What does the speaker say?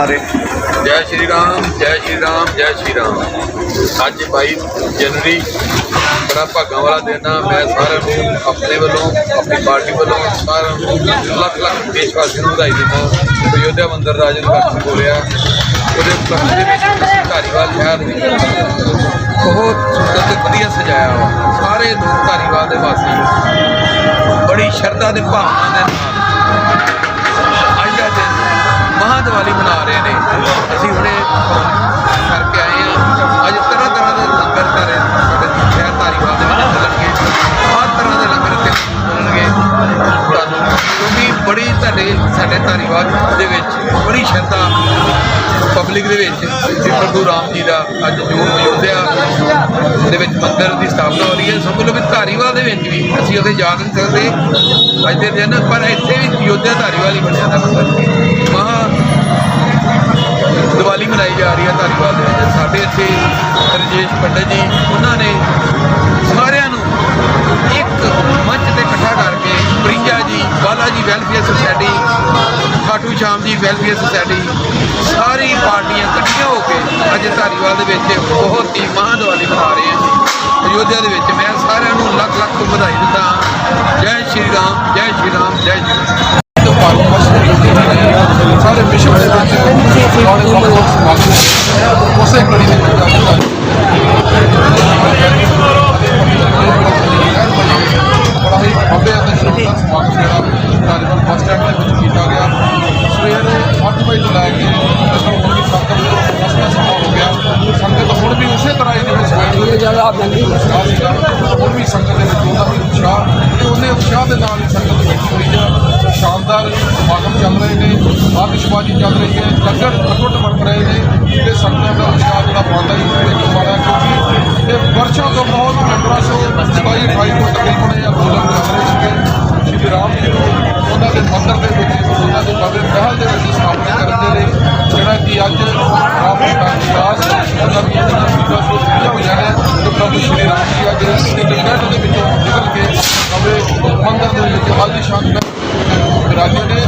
ਸਾਰੇ ਜੈ ਸ਼੍ਰੀ ਰਾਮ, ਜੈ ਸ਼੍ਰੀ ਰਾਮ, ਜੈ ਸ਼੍ਰੀ ਰਾਮ। ਅੱਜ 22 ਜਨਵਰੀ, ਬੜਾ ਭਾਗਾਂ ਵਾਲਾ ਦਿਨ ਆ। ਮੈਂ ਸਾਰਿਆਂ ਨੂੰ ਆਪਣੇ ਵੱਲੋਂ, ਆਪਣੀ ਪਾਰਟੀ ਵੱਲੋਂ ਸਾਰਿਆਂ ਨੂੰ ਲੱਖ ਲੱਖ ਦੇਸ਼ ਵਾਸੀਆਂ ਨੂੰ ਵਧਾਈ ਦਿੰਦਾ ਅਯੋਧਿਆ ਮੰਦਿਰ ਰਾਜਨ ਭਗਤ ਬੋਲਿਆ। ਉਹਦੇ ਉਪਲਕਸ਼ ਦੇ ਵਿੱਚ ਧਾਰੀਵਾਲ ਸ਼ਹਿਰ ਵਿੱਚ ਬਹੁਤ ਸੁੰਦਰ ਤੇ ਵਧੀਆ ਸਜਾਇਆ ਵਾ। ਸਾਰੇ ਲੋਕ ਧਾਰੀਵਾਲ ਦੇ ਵਾਸੀ। ਬੜੀ ਸ਼ਰਧਾ ਤੇ ਭਾਵਨਾ ਦੇ ਨਾਲ। ਅੱਜ ਦਾ ਦਿਨ ਮਹਾਂ ਦੀਵਾਲੀ ਮਨਾ ਅਸੀਂ ਹੁਣੇ ਕਰਕੇ ਆਏ ਹਾਂ। ਅੱਜ ਤਰ੍ਹਾਂ ਤਰ੍ਹਾਂ ਦੇ ਲੰਗਰ ਸਾਰੇ ਸਾਡੇ ਸ਼ਹਿਰ ਧਾਰੀਵਾਲ ਦੇ ਵਿੱਚ ਚੱਲਣਗੇ। ਹਰ ਤਰ੍ਹਾਂ ਦੇ ਲੰਗਰ ਇੱਥੇ ਚੱਲਣਗੇ ਤੁਹਾਨੂੰ ਕਿਉਂਕਿ ਬੜੀ ਤੁਹਾਡੇ, ਸਾਡੇ ਧਾਰੀਵਾਲ ਦੇ ਵਿੱਚ ਬੜੀ ਸ਼ਰਧਾ ਪਬਲਿਕ ਦੇ ਵਿੱਚ ਕਿ ਪ੍ਰਭੂ ਰਾਮ ਜੀ ਦਾ ਅੱਜ ਜੋ ਅਯੋਧਿਆ ਦੇ ਵਿੱਚ ਮੰਦਿਰ ਦੀ ਸਥਾਪਨਾ ਹੋ ਰਹੀ ਹੈ। ਸਮਝ ਲਓ ਵੀ ਧਾਰੀਵਾਲ ਦੇ ਵਿੱਚ ਵੀ ਅਸੀਂ ਉੱਥੇ ਜਾ ਨਹੀਂ ਸਕਦੇ। ਅੱਜ ਦੇ ਦਿਨ ਪਰ ਇੱਥੇ ਵੀ ਅਯੋਧਿਆ ਧਾਰੀਵਾਲ ਹੀ ਬਣਿਆ ਦਾ ਮੰਦਿਰ। ਮਹਾ ਉਹਨਾਂ ਨੇ ਸਾਰਿਆਂ ਨੂੰ ਇੱਕ ਮੰਚ ਤੇ ਇਕੱਠਾ ਕਰਕੇ ਪ੍ਰਿੰਜਾ ਜੀ, ਬਾਲਾ ਜੀ ਵੈਲਫੇਅਰ ਸੁਸਾਇਟੀ ਖਾਟੂ ਸ਼ਾਮ ਜੀ ਵੈਲਫੇਅਰ ਸੁਸਾਇਟੀ, ਸਾਰੀ ਪਾਰਟੀਆਂ ਇਕੱਠੀਆਂ ਹੋ ਕੇ ਅੱਜ ਧਾਰੀਵਾਲ ਦੇ ਵਿੱਚ ਬਹੁਤ ਹੀ ਮਹਾਂ ਦੀਵਾਲੀ ਮਨਾ ਰਹੇ ਹਾਂ ਅਯੋਧਿਆ ਦੇ ਵਿੱਚ ਮੈਂ ਸਾਰਿਆਂ ਨੂੰ ਲੱਖ ਲੱਖ ਵਧਾਈ ਦਿੰਦਾ ਹਾਂ। ਜੈ ਸ਼੍ਰੀ ਰਾਮ, ਜੈ ਸ਼੍ਰੀ ਰਾਮ, ਜੈ ਸ਼੍ਰੀ ਰਾਮ। ਸਾਰੇ ਵਿਸ਼ਵ ਦੇ ਵਿੱਚ ਉਸੇ ਕੜੀ ਦੇ ਵਿੱਚ ਅੱਜ ਬੜਾ ਹੀ ਭव्य ਅਤੇ ਸ਼ਾਨਦਾਰ ਸਮਾਗਮ ਜਿਹੜਾ ਧਾਰੀਵਾਲ ਬੱਸ ਸਟੈਂਡ ਦੇ ਵਿੱਚ ਕੀਤਾ ਗਿਆ ਸਵੇਰੇ 8 ਵਜੇ ਤੋਂ ਲੈ ਕੇ ਲਗਭਗ ਹੁਣ ਵੀ ਸੰਗਤ ਬੱਸ ਦਾ ਸਮਾਂ ਹੋ ਗਿਆ ਸੰਗਤ ਹੁਣ ਵੀ ਉਸੇ ਤਰ੍ਹਾਂ ਹੀ ਜਿਵੇਂ ਸਵੇਰ ਨੂੰ ਉਤਸ਼ਾਹ ਸੀਗਾ ਹੁਣ ਵੀ ਸੰਗਤ ਦੇ ਵਿੱਚ ਉਹਦਾ ਵੀ ਉਤਸ਼ਾਹ, ਤੇ ਉਹਨੇ ਉਤਸ਼ਾਹ ਦੇ ਨਾਲ ਹੀ ਸੰਗਤ ਬੈਠੀ ਹੋਈ ਆ। ਸ਼ਾਨਦਾਰ ਸਮਾਗਮ ਚੱਲ ਰਹੇ ਨੇ, ਆਤਿਸ਼ਬਾਜ਼ੀ ਚੱਲ ਰਹੀ ਹੈ ਲੰਗਰ ਅਟੁੱਟ ਵਰਤ ਰਹੇ ਨੇ, ਤੇ ਸੰਗਤਾਂ ਦਾ ਉਤਸ਼ਾਹ ਜਿਹੜਾ ਬਣਦਾ ਹੀ ਇੱਕ ਵਾਲਾ ਕਿਉਂਕਿ ਇਹ ਵਰਸ਼ਾਂ ਤੋਂ ਬਹੁਤ ਮੈਂਬਰਾਂ ਸੋ 27 28 ਤੋਂ ਤਕਰੀਬਨ ਇਹ ਅੰਦੋਲਨ ਚੱਲ ਰਹੇ ਸੀਗੇ। ਸ਼੍ਰੀ ਰਾਮ ਜੀ ਨੂੰ ਉਹਨਾਂ ਦੇ ਮੰਦਰ ਦੇ ਵਿੱਚ, ਉਹਨਾਂ ਦੇ ਭਵਯ ਮਹਿਲ ਦੇ ਵਿੱਚ ਸਥਾਪਨਾ ਕਰਨ ਦੇ ਲਈ ਜਿਹੜਾ ਕਿ ਅੱਜ ਰਾਮ ਜੀ ਦਾ ਵਿਕਾਸ ਉਹਨਾਂ ਦੀਆਂ ਤੇ ਪ੍ਰਭੂ ਸ਼੍ਰੀ ਰਾਮ ਜੀ ਅੱਜ ਇਸ ਗੇਟ ਦੇ ਵਿੱਚੋਂ ਨਿਕਲ ਕੇ ਨਵੇਂ ਮੰਦਰ ਦੇ ਵਿੱਚ ਆਲੀਸ਼ਾਨ ਮਹਿਲ ਵਿਰਾਜੇ ਨੇ